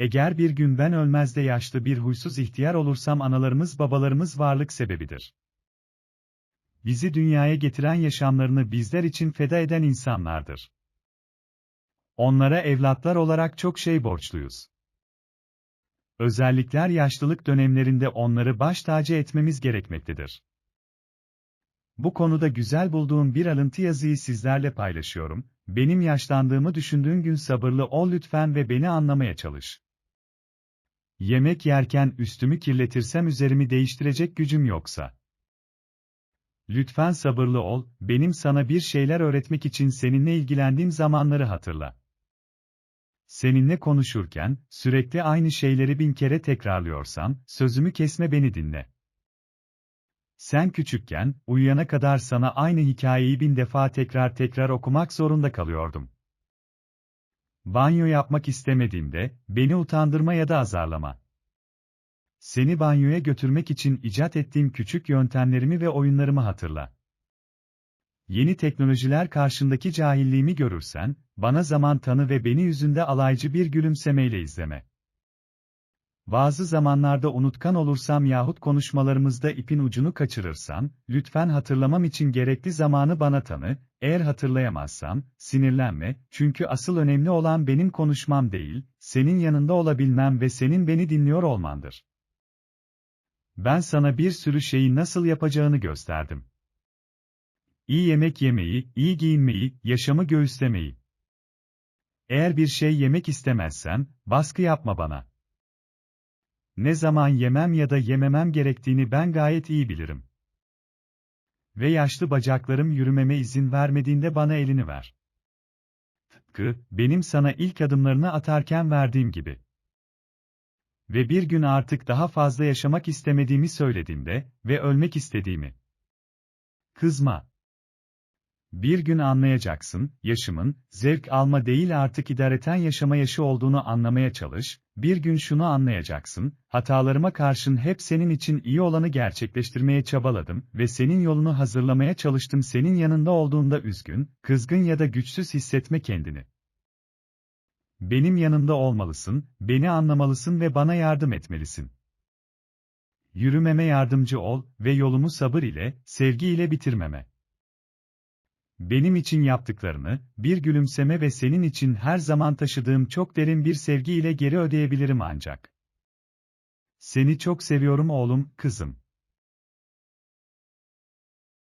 Eğer bir gün ben ölmez de yaşlı bir huysuz ihtiyar olursam analarımız babalarımız varlık sebebidir. Bizi dünyaya getiren yaşamlarını bizler için feda eden insanlardır. Onlara evlatlar olarak çok şey borçluyuz. Özellikler yaşlılık dönemlerinde onları baş tacı etmemiz gerekmektedir. Bu konuda güzel bulduğum bir alıntı yazıyı sizlerle paylaşıyorum. Benim yaşlandığımı düşündüğün gün sabırlı ol lütfen ve beni anlamaya çalış. Yemek yerken üstümü kirletirsem üzerimi değiştirecek gücüm yoksa. Lütfen sabırlı ol, benim sana bir şeyler öğretmek için seninle ilgilendiğim zamanları hatırla. Seninle konuşurken, sürekli aynı şeyleri bin kere tekrarlıyorsam, sözümü kesme beni dinle. Sen küçükken, uyuyana kadar sana aynı hikayeyi bin defa tekrar tekrar okumak zorunda kalıyordum. Banyo yapmak istemediğimde, beni utandırma ya da azarlama. Seni banyoya götürmek için icat ettiğim küçük yöntemlerimi ve oyunlarımı hatırla. Yeni teknolojiler karşındaki cahilliğimi görürsen, bana zaman tanı ve beni yüzünde alaycı bir gülümsemeyle izleme. Bazı zamanlarda unutkan olursam yahut konuşmalarımızda ipin ucunu kaçırırsam, lütfen hatırlamam için gerekli zamanı bana tanı, eğer hatırlayamazsam, sinirlenme, çünkü asıl önemli olan benim konuşmam değil, senin yanında olabilmem ve senin beni dinliyor olmandır. Ben sana bir sürü şeyi nasıl yapacağını gösterdim. İyi yemek yemeyi, iyi giyinmeyi, yaşamı göğüslemeyi. Eğer bir şey yemek istemezsen, baskı yapma bana. Ne zaman yemem ya da yememem gerektiğini ben gayet iyi bilirim. Ve yaşlı bacaklarım yürümeme izin vermediğinde bana elini ver. Tıpkı, benim sana ilk adımlarını atarken verdiğim gibi. Ve bir gün artık daha fazla yaşamak istemediğimi söylediğimde ve ölmek istediğimi. Kızma. Bir gün anlayacaksın, yaşımın, zevk alma değil artık idareten yaşama yaşı olduğunu anlamaya çalış, bir gün şunu anlayacaksın, hatalarıma karşın hep senin için iyi olanı gerçekleştirmeye çabaladım ve senin yolunu hazırlamaya çalıştım senin yanında olduğunda üzgün, kızgın ya da güçsüz hissetme kendini. Benim yanımda olmalısın, beni anlamalısın ve bana yardım etmelisin. Yürümeme yardımcı ol ve yolumu sabır ile, sevgi ile bitirmeme. Benim için yaptıklarını, bir gülümseme ve senin için her zaman taşıdığım çok derin bir sevgi ile geri ödeyebilirim ancak. Seni çok seviyorum oğlum, kızım.